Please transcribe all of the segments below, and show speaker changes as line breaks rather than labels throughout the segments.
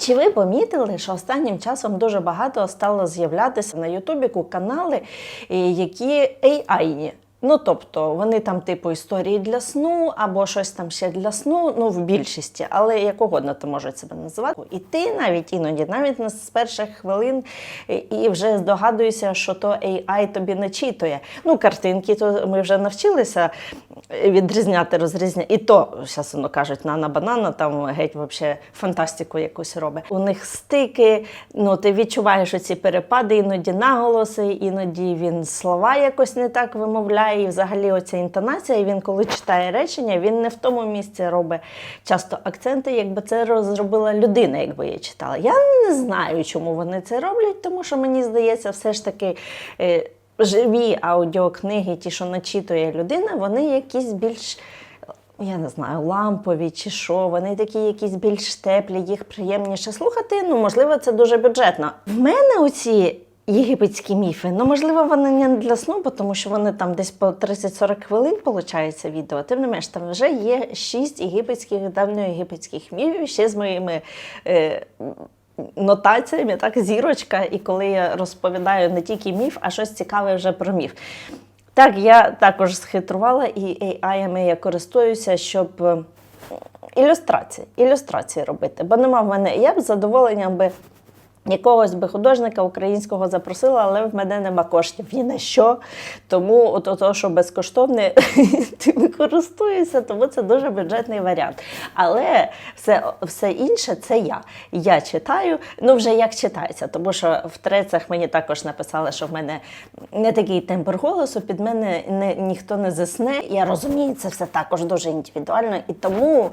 Чи ви помітили, що останнім часом дуже багато стало з'являтися на Ютубі канали, які AI-ні? Ну, тобто, вони там, типу, історії для сну або щось там ще для сну, ну, в більшості, але як угодно то можуть себе називати. І ти навіть іноді, навіть з перших хвилин, і вже здогадуєшся, що то AI тобі начитує. Ну, картинки, то ми вже навчилися відрізняти, розрізняти. І то, зараз воно кажуть, нана банана, там геть вообще фантастику якусь робить. У них стики, ну ти відчуваєш оці перепади, іноді наголоси, іноді він слова якось не так вимовляє. І взагалі оця інтонація, і він, коли читає речення, він не в тому місці робить часто акценти, якби це розробила людина, якби я читала. Я не знаю, чому вони це роблять, тому що мені здається, все ж таки. Живі аудіокниги, ті, що начитує людина, вони якісь більш я не знаю, лампові чи що, вони такі якісь більш теплі, їх приємніше слухати. Ну, можливо, це дуже бюджетно. В мене оці єгипетські міфи, ну, можливо, вони не для сну, бо тому що вони там десь по 30-40 хвилин виходить відео. Тим не менш, там вже є шість єгипетських, давньоєгипетських міфів, ще з моїми. Е, Нотаціями, так, зірочка, і коли я розповідаю не тільки міф, а щось цікаве вже про міф. Так, я також схитрувала і AI-ами я користуюся, щоб ілюстрації, ілюстрації робити. Бо нема в мене. Я б задоволенням би якогось би художника українського запросила, але в мене нема коштів ні на що. Тому от то, що безкоштовне, ти не тому це дуже бюджетний варіант. Але все, все інше це я. Я читаю, ну вже як читається, тому що в трецях мені також написали, що в мене не такий тембр голосу, під мене не, ніхто не засне. Я розумію, це все також дуже індивідуально. І тому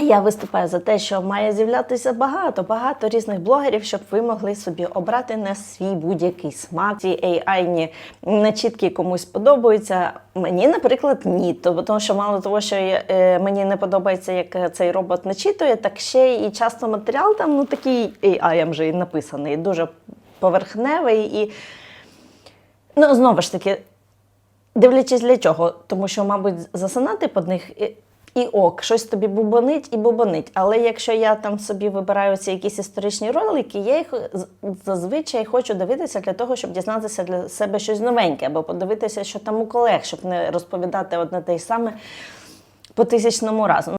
я виступаю за те, що має з'являтися багато, багато різних блогерів, щоб ви могли собі обрати на свій будь-який смак. Ці AI-ні начітки комусь подобаються. Мені, наприклад, ні. То- Тому що мало того, що е, мені не подобається, як цей робот начитує, так ще і часто матеріал там ну такий AI вже і написаний, дуже поверхневий і. Ну, знову ж таки, Дивлячись для чого, тому що, мабуть, засинати під них і, ок, щось тобі бубонить і бубонить. Але якщо я там собі вибираю ці якісь історичні ролики, я їх зазвичай хочу дивитися для того, щоб дізнатися для себе щось новеньке, або подивитися, що там у колег, щоб не розповідати одне те й саме по тисячному разу.